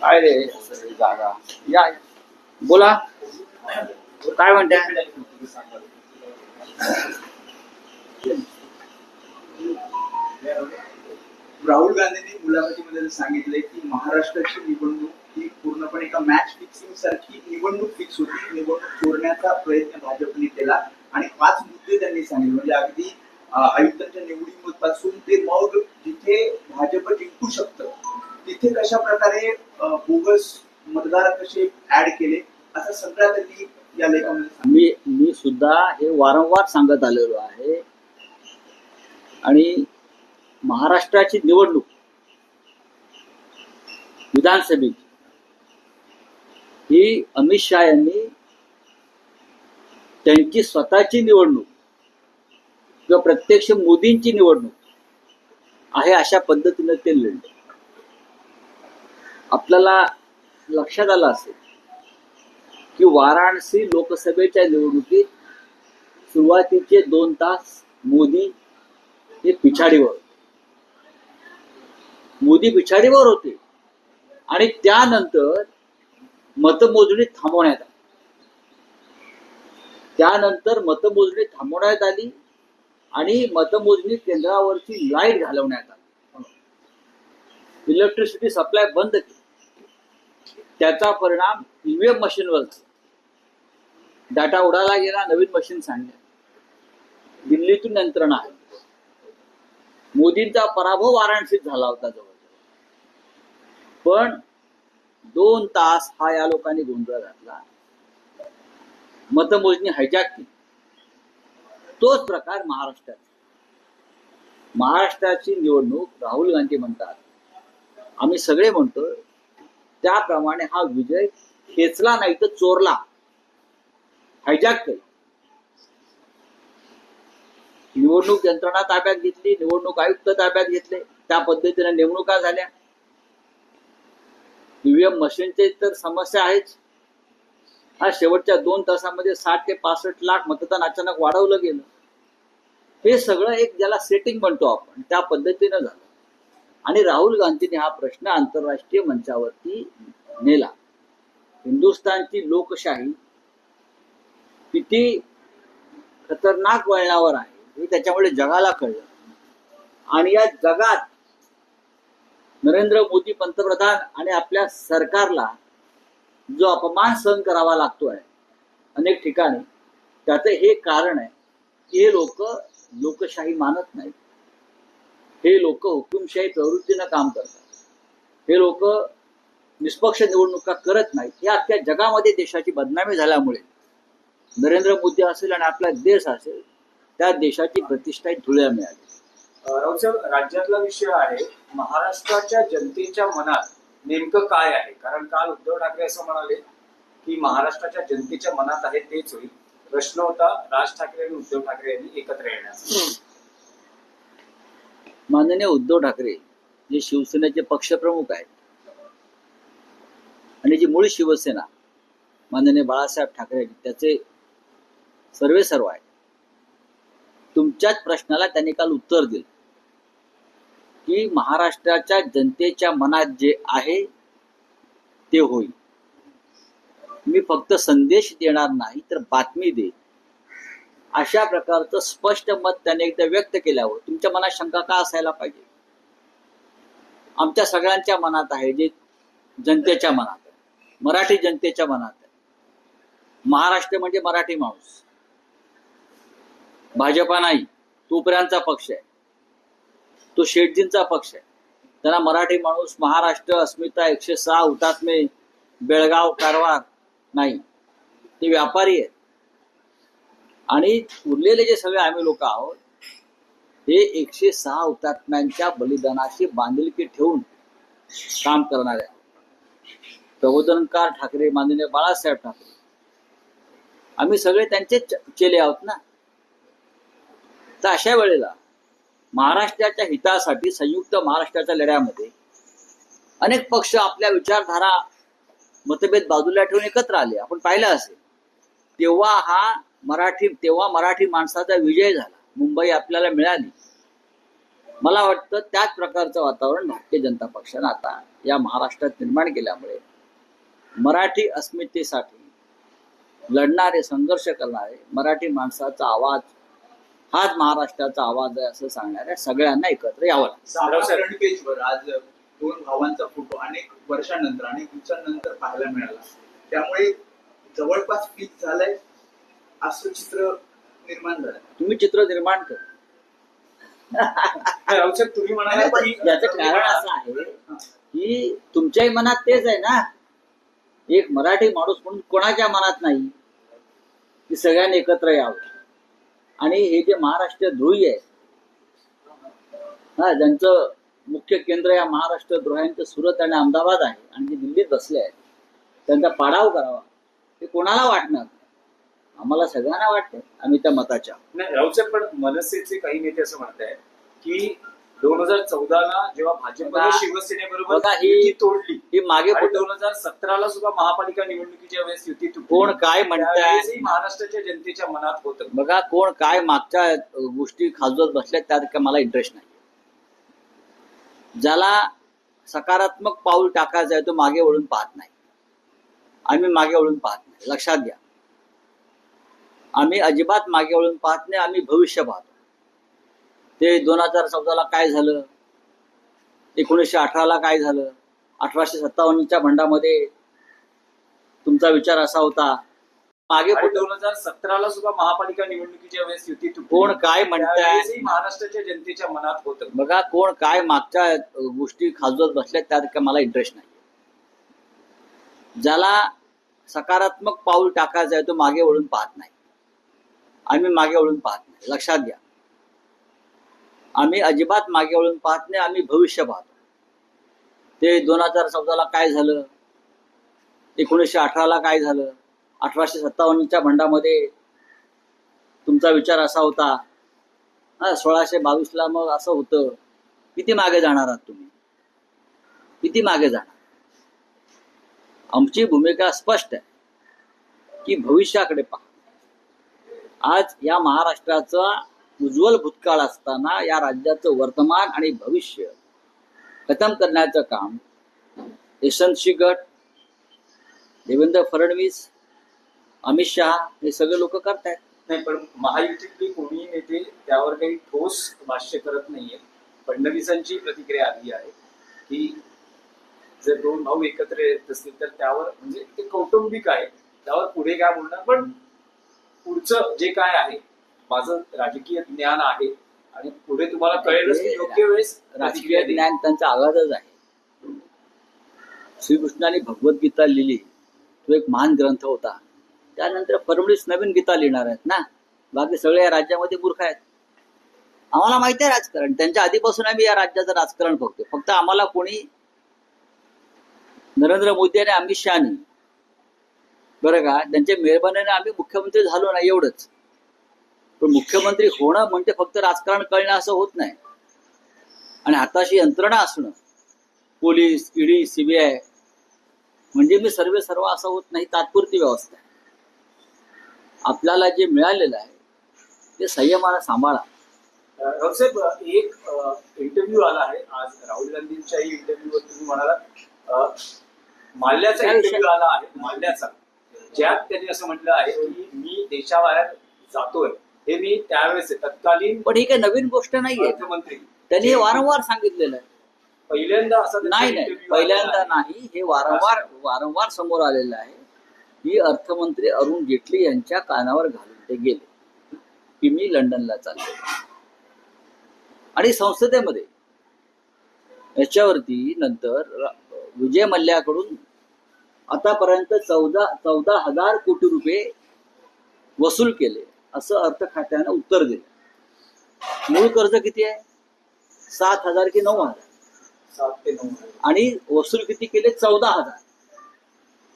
काय रे असं रे जागा या बोला काय म्हणताय राहुल गांधींनी मुलाखतीमध्ये सांगितलंय की महाराष्ट्राची निवडणूक ही पूर्णपणे एका मॅच फिक्सिंग सारखी निवडणूक फिक्स होती. निवडणूक चोरण्याचा प्रयत्न भाजपने केला आणि पाच मुद्दे त्यांनी सांगितले. म्हणजे अगदी आयुक्तांच्या निवडीपासून ते मग जिथे भाजप जिंकू शकतं तिथे कशा प्रकारे बोगस मतदार कसे ऍड केले असं सगळं त्यांनी या लेखामध्ये मी मी सुद्धा हे वारंवार सांगत आलेलो आहे. आणि महाराष्ट्राची निवडणूक विधानसभेची. ही अमित शहा यांनी त्यांची स्वतःची निवडणूक किंवा प्रत्यक्ष मोदींची निवडणूक आहे अशा पद्धतीनं ते लढले. आपल्याला लक्षात आलं असेल की वाराणसी लोकसभेच्या निवडणुकीत सुरुवातीचे दोन तास मोदी हे पिछाडीवर मोदी बिछाडीवर होते. आणि त्यानंतर मतमोजणी थांबवण्यात आली. त्यानंतर मतमोजणी थांबवण्यात आली आणि मतमोजणी केंद्रावरची लाइट घालवण्यात आली. इलेक्ट्रिसिटी सप्लाय बंद केली. त्याचा परिणाम ईव्हीएम मशीनवर झाला. डाटा उडाला गेला नवीन मशीन सांगण्यात दिल्लीतून यंत्रणा आहे मोदींचा पराभव वाराणसीत झाला होता जवळ. पण दोन तास हा या लोकांनी गोंधळ घातला. मतमोजणी हायजॅक केली. तोच प्रकार महाराष्ट्रात महाराष्ट्राची निवडणूक राहुल गांधी म्हणतात. आम्ही सगळे म्हणतो त्याप्रमाणे हा विजय खेचला नाही तर चोरला. हायजॅक केला. निवडणूक यंत्रणा ताब्यात घेतली निवडणूक आयुक्त ताब्यात घेतले त्या पद्धतीने नेमणुका झाल्या. ईव्हीएम मशीनचे तर समस्या आहेच. हा शेवटच्या दोन तासामध्ये साठ ते पासष्ट लाख मतदान अचानक वाढवलं गेलं. हे सगळं एक ज्याला सेटिंग म्हणतो आपण त्या पद्धतीनं झालं. आणि राहुल गांधींनी हा प्रश्न आंतरराष्ट्रीय मंचावरती नेला. हिंदुस्थानची लोकशाही किती खतरनाक वळणावर आहे हे त्याच्यामुळे जगाला कळलं. आणि या जगात नरेंद्र मोदी पंतप्रधान आणि आपल्या सरकारला जो अपमान सहन करावा लागतोय अनेक ठिकाणी त्याचं हे कारण आहे की हे लोक लोकशाही मानत नाहीत. हे लोक हुकुमशाही प्रवृत्तीनं काम करतात. हे लोक निष्पक्ष निवडणुका करत नाहीत. हे अख्ख्या जगामध्ये देशाची बदनामी झाल्यामुळे नरेंद्र मोदी असेल आणि आपला देश असेल त्या देशाची प्रतिष्ठा धुळ्या मिळाली. राऊसाहेब राज्यातला विषय आहे महाराष्ट्राच्या जनतेच्या मनात नेमकं काय आहे? कारण काल उद्धव ठाकरे असं म्हणाले की महाराष्ट्राच्या जनतेच्या मनात आहे तेच होईल. प्रश्न होता राज ठाकरे आणि उद्धव ठाकरे यांनी एकत्र येण्याचा. माननीय उद्धव ठाकरे जे शिवसेनेचे पक्षप्रमुख आहेत आणि जी मूळ शिवसेना माननीय बाळासाहेब ठाकरे त्याचे सर्वे सर्व आहे तुमच्याच प्रश्नाला त्यांनी काल उत्तर दिलं. की महाराष्ट्राच्या जनतेच्या मनात जे आहे ते होईल. मी फक्त संदेश देणार नाही तर बातमी दे. अशा प्रकारचं स्पष्ट मत त्याने एकदा व्यक्त केल्यावर तुमच्या मनात शंका का असायला पाहिजे? आमच्या सगळ्यांच्या मनात आहे जे जनतेच्या मनात आहे. मराठी जनतेच्या मनात आहे. महाराष्ट्र म्हणजे मराठी माणूस. भाजपा नाही तो पक्ष आहे. तो शेटजींचा पक्ष आहे. त्यांना मराठी माणूस महाराष्ट्र अस्मिता एकशे सहा हुतात्मे बेळगाव कारवार नाही. ते व्यापारी आहेत. आणि उरलेले जे सगळे आम्ही लोक आहोत हे एकशे सहा हुतात्म्यांच्या बलिदानाशी बांधिलकी ठेवून काम करणारे प्रबोधनकार ठाकरे माननीय बाळासाहेब ठाकरे. आम्ही सगळे त्यांचे चेले आहोत ना? तर अशा वेळेला महाराष्ट्राच्या हितासाठी संयुक्त महाराष्ट्राच्या लढ्यामध्ये अनेक पक्ष आपल्या विचारधारा मतभेद बाजूला ठेवून एकत्र आले. आपण पाहिलं असेल तेव्हा हा मराठी तेव्हा मराठी माणसाचा विजय झाला. मुंबई आपल्याला मिळाली. मला वाटतं त्याच प्रकारचं वातावरण भारतीय जनता पक्षानं आता या महाराष्ट्रात निर्माण केल्यामुळे मराठी अस्मितेसाठी लढणारे संघर्ष करणारे मराठी माणसाचा आवाज हाच महाराष्ट्राचा आवाज आहे असं सांगणाऱ्या सगळ्यांना एकत्र यावं लागतं. पेजवर आज दोन भावांचा फोटो अनेक वर्षानंतर अनेक दिवसांनंतर पाहायला मिळाला. त्यामुळे जवळपास फिक्स झालंय असं चित्र निर्माण झालं तुम्ही चित्र निर्माण करा. तुम्ही म्हणाले कारण असं आहे की तुमच्याही मनात तेच आहे ना. एक मराठी माणूस म्हणून कोणाच्या मनात नाही? की सगळ्यांनी एकत्र यावं. आणि हे जे महाराष्ट्र द्रोही आहे हा ज्यांचं मुख्य केंद्र या महाराष्ट्र द्रोह्यांचं सुरत आणि अहमदाबाद आहे आणि जे दिल्लीत बसले आहेत त्यांचा पाडाव करावा हे कोणाला वाटणार? आम्हाला सगळ्यांना वाटतं आम्ही त्या मताच्या. नाही राऊत पण मनसेचे काही नेते असं म्हणतायत की दोन हजार चौदाला जेव्हा भाजपने बघा- शिवसेनेबरोबर बघा ही- युती तोडली. ही मागे आणि दोन हजार सतराला सुद्धा महापालिका निवडणुकीच्या वेळेस युती तुटली. कोण काय म्हणताय? त्यावेळेसही महाराष्ट्राच्या जनतेच्या मनात होतं बघा कोण काय मागच्या गोष्टी खाजवत बसल्यात त्यात काय मला इंटरेस्ट नाही. ज्याला सकारात्मक पाऊल टाकायचं आहे तो मागे वळून पाहत नाही. आम्ही मागे वळून पाहत नाही. लक्षात घ्या. आम्ही अजिबात मागे वळून पाहत नाही आम्ही भविष्य पाहतो ते दोन हजार चौदाला काय झालं? एकोणीसशे अठराला काय झालं? अठराशे सत्तावन्नच्या भंडामध्ये तुमचा विचार असा होता मागे दोन हजार सतराला सुद्धा महापालिका निवडणुकीच्या वेळेस युती कोण काय म्हणताय? महाराष्ट्राच्या जनतेच्या मनात होतं. बघा कोण काय मागच्या गोष्टी खाजवत बसल्यात त्यात काय मला इंटरेस्ट नाही ज्याला सकारात्मक पाऊल टाकायचं आहे तो मागे वळून पाहत नाही. आम्ही मागे वळून पाहत नाही. लक्षात घ्या. आम्ही अजिबात मागे वळून पाहत नाही आम्ही भविष्य पाहतो. ते दोन हजार चौदाला काय झालं? एकोणीसशे अठराला काय झालं? अठराशे सत्तावन्नच्या भंडामध्ये तुमचा विचार असा होता हा सोळाशे बावीसला मग असं होतं किती मागे जाणार आहात तुम्ही? किती मागे जाणार? आमची भूमिका स्पष्ट आहे की भविष्याकडे पहा. आज या महाराष्ट्राचा उज्ज्वल भूतकाळ असताना या राज्याचं वर्तमान आणि भविष्य खतम करण्याचं काम यशवंत गट देवेंद्र फडणवीस अमित शहा हे सगळे लोक करतायत. नाही पण महायुतीतले कोणी नेते त्यावर काही ठोस भाष्य करत नाहीये. फडणवीसांची प्रतिक्रिया आली आहे की जर दोन भाऊ एकत्र येत असतील तर त्यावर म्हणजे ते कौटुंबिक आहे त्यावर पुढे काय बोलणार? पण पुढचं जे काय आहे माझं राजकीय ज्ञान आहे आणि पुढे तुम्हाला कळेलच योग्य वेळेस राजकीय. ज्ञान त्यांचा आघातच आहे. श्रीकृष्णाने भगवद्गीता लिहिली. तो एक महान ग्रंथ होता. त्यानंतर फडणवीस नवीन गीता लिहिणार आहेत ना? बाकी सगळे या राज्यामध्ये मूर्ख आहेत. आम्हाला माहिती आहे राजकारण. त्यांच्या आधीपासून आम्ही या राज्याचं राजकारण बघतो फक्त आम्हाला कोणी नरेंद्र मोदी आणि अमित शहानी. बरं का? त्यांच्या मेहरबानीने आम्ही मुख्यमंत्री झालो नाही एवढंच. पण मुख्यमंत्री होणं म्हणजे फक्त राजकारण कळणं असं होत नाही. आणि हाताशी यंत्रणा असणं पोलीस ईडी सीबीआय म्हणजे मी सर्वे सर्व असं होत नाही तात्पुरती व्यवस्था आहे. आपल्याला जे मिळालेलं आहे ते संयमानं सांभाळा. राहुल साहेब एक इंटरव्ह्यू आला आहे. आज राहुल गांधींच्याही इंटरव्ह्यूवर तुम्ही म्हणालात. अ, माल्याचा? इंटरव्ह्यू आला आहे माल्याचा. ज्यात त्यांनी असं म्हटलं आहे की मी देशाबाहेर जातोय. हे मी त्यावेळेस तत्कालीन पण ही काही नवीन गोष्ट नाहीये. अर्थमंत्री. त्यांनी हे वारंवार सांगितलेलं आहे. पहिल्यांदा असा नाही नाही. पहिल्यांदा. नाही हे वारंवार वारंवार समोर आलेलं आहे. की अर्थमंत्री अरुण जेटली यांच्या कानावर घालून ते गेले. की मी लंडनला चालले आणि संसदेमध्ये याच्यावरती नंतर विजय मल्ल्याकडून आतापर्यंत चौदा चौदा हजार कोटी रुपये वसूल केले. असं अर्थ खात्यानं उत्तर दिलं. मूळ कर्ज किती आहे? सात हजार की नऊ हजार. आणि वसूल किती केले? चौदा हजार.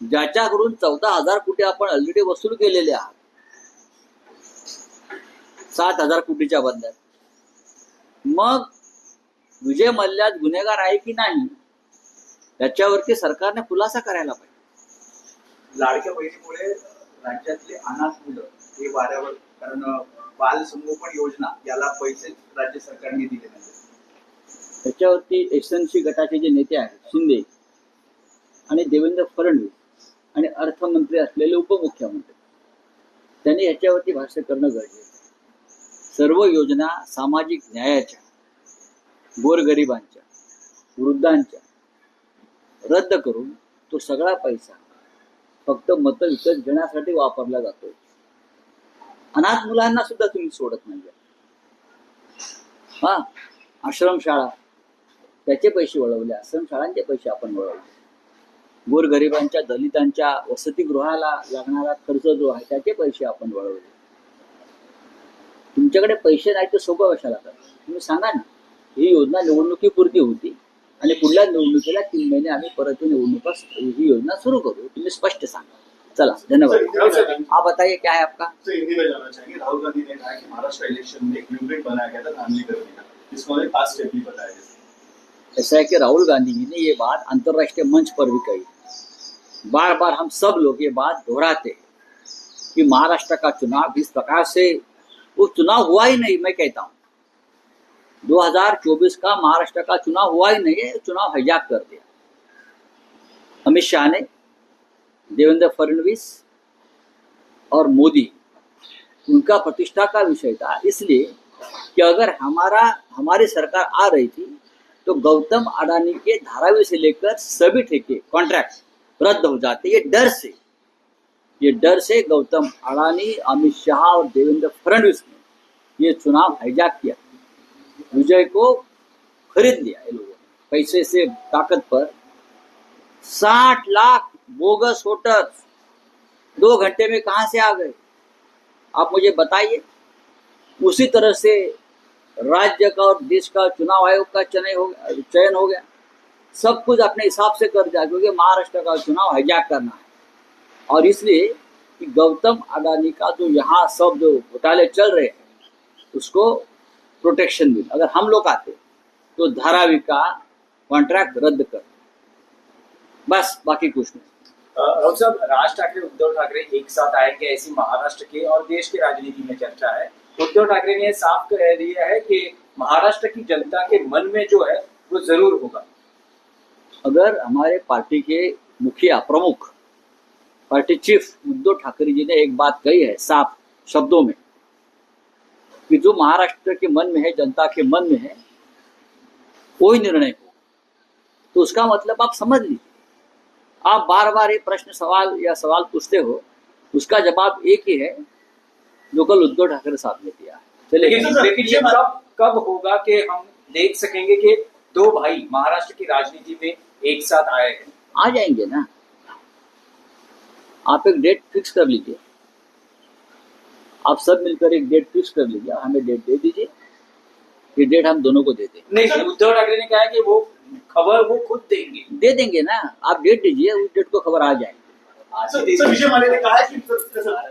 ज्याच्याकडून चौदा हजार कोटी आपण ऑलरेडी वसूल केलेले आहात? सात हजार कोटीच्या बदल्यात. मग विजय मल्ल्यात गुन्हेगार आहे की नाही? त्याच्यावरती सरकारने खुलासा करायला पाहिजे. लाडक्या बहिणीमुळे राज्यातले अनाथ मुलं हे वाऱ्यावर कारण बाल संगोपन योजना याला पैसे राज्य सरकारने दिले नाही त्याच्यावरती एसएनसी गटाचे जे नेते आहेत शिंदे आणि देवेंद्र फडणवीस आणि अर्थमंत्री असलेले उपमुख्यमंत्री त्यांनी याच्यावरती भाष्य करणं गरजेचं सर्व योजना सामाजिक न्यायाच्या गोरगरिबांच्या वृद्धांच्या रद्द करून तो सगळा पैसा फक्त मतं विकत घेण्यासाठी वापरला जातो अनाथ मुलांना सुद्धा तुम्ही सोडत नाही हा आश्रमशाळा त्याचे पैसे वळवले आश्रमशाळांचे पैसे आपण वळवले. गोरगरिबांच्या दलितांच्या वसतिगृहाला लागणारा खर्च जो आहे त्याचे पैसे आपण वळवले. तुमच्याकडे पैसे नाही तर सोपं कशाला करा तुम्ही सांगा ना. ही योजना निवडणुकीपुरती होती आणि पुढल्या निवडणुकीला तीन महिने आम्ही परत ही निवडणुका ही योजना सुरू करू. तुम्ही स्पष्ट सांगा. चला धन्यवाद। आप बताइए क्या है आपका? तो हिंदी में चाहेंगे। राहुल गांधी ने कहा कि महाराष्ट्र इलेक्शन में एक ब्लूप्रिंट बनाया गया था धांधली करने का जिसको उन्होंने पाँच स्टेप भी बताया गया ऐसा है कि राहुल गांधी जी ने ये बात अंतर्राष्ट्रीय मंच पर भी कही। बार बार हम सब लोग ये बात दोहराते कि महाराष्ट्र का चुनाव इस प्रकार से वो चुनाव हुआ ही नहीं मैं कहता हूँ। 2024 का महाराष्ट्र का चुनाव हुआ ही नहीं है चुनाव हिजाक कर दिया। अमित शाह ने देवेंद्र फडणवीस और मोदी, उनका प्रतिष्ठा का विषय था। इसलिए कि अगर हमारा, हमारी सरकार आ रही थी तो गौतम अडानी के धारावी से लेकर सभी ठेके कॉन्ट्रैक्ट रद्द हो जाते। ये डर से, ये डर से गौतम अडानी, अमित शाह और देवेंद्र फडणवीस ने ये चुनाव हाईजैक किया। विजय को खरीद लिया ये लोगों ने। पैसे से ताकत पर साठ लाख बोगस वोटर्स दो घंटे में कहा से आ गए? आप मुझे बताइए। उसी तरह से राज्य का और देश का चुनाव आयोग का चयन हो गया, चयन हो गया। सब कुछ अपने हिसाब से कर दिया, क्योंकि महाराष्ट्र का चुनाव हाईजैक करना है। और इसलिए कि गौतम अडानी का जो यहाँ सब जो घोटाले चल रहे हैं, उसको प्रोटेक्शन मिले। अगर हम लोग आते तो धारावी का कॉन्ट्रैक्ट रद्द कर बस, बाकी कुछ नहीं। राहुल साहब, राज ठाकरे, उद्धव ठाकरे एक साथ आएँगे ऐसी महाराष्ट्र की और देश की राजनीति में चर्चा है? उद्धव ठाकरे ने साफ़ कह दिया है कि महाराष्ट्र की जनता के मन में जो है, वो ज़रूर होगा। अगर हमारे पार्टी के मुखिया प्रमुख, पार्टी चीफ उद्धव ठाकरे जी ने एक बात कही है, साफ़ शब्दों में, कि जो महाराष्ट्र के मन में है, जनता के मन में है, कोई निर्णय हो तो उसका मतलब आप समझ लीजिए। आप बार बार ये प्रश्न सवाल या सवाल पूछते हो उसका जवाब एक ही है जो कल उद्धव ठाकरे साहब ने दिया। है लेकिन लेकिन ये कब कब होगा कि हम देख सकेंगे कि दो भाई महाराष्ट्र की राजनीति में एक साथ आए हैं। आ जाएँगे ना? आप एक डेट फिक्स कर लीजिए। आप सब मिलकर एक डेट फिक्स कर लीजिए। हमें डेट दे दीजिए। ये डेट हम दोनों को दे देंगे नहीं उद्धव ठाकरे ने कहा है कि वो खबर वो खुद देंगे। दे देंगे ना आप डेट दीजिए उस डेट को खबर आ जाएगी सर सर, विजय माल्या ने कहा है कि सर-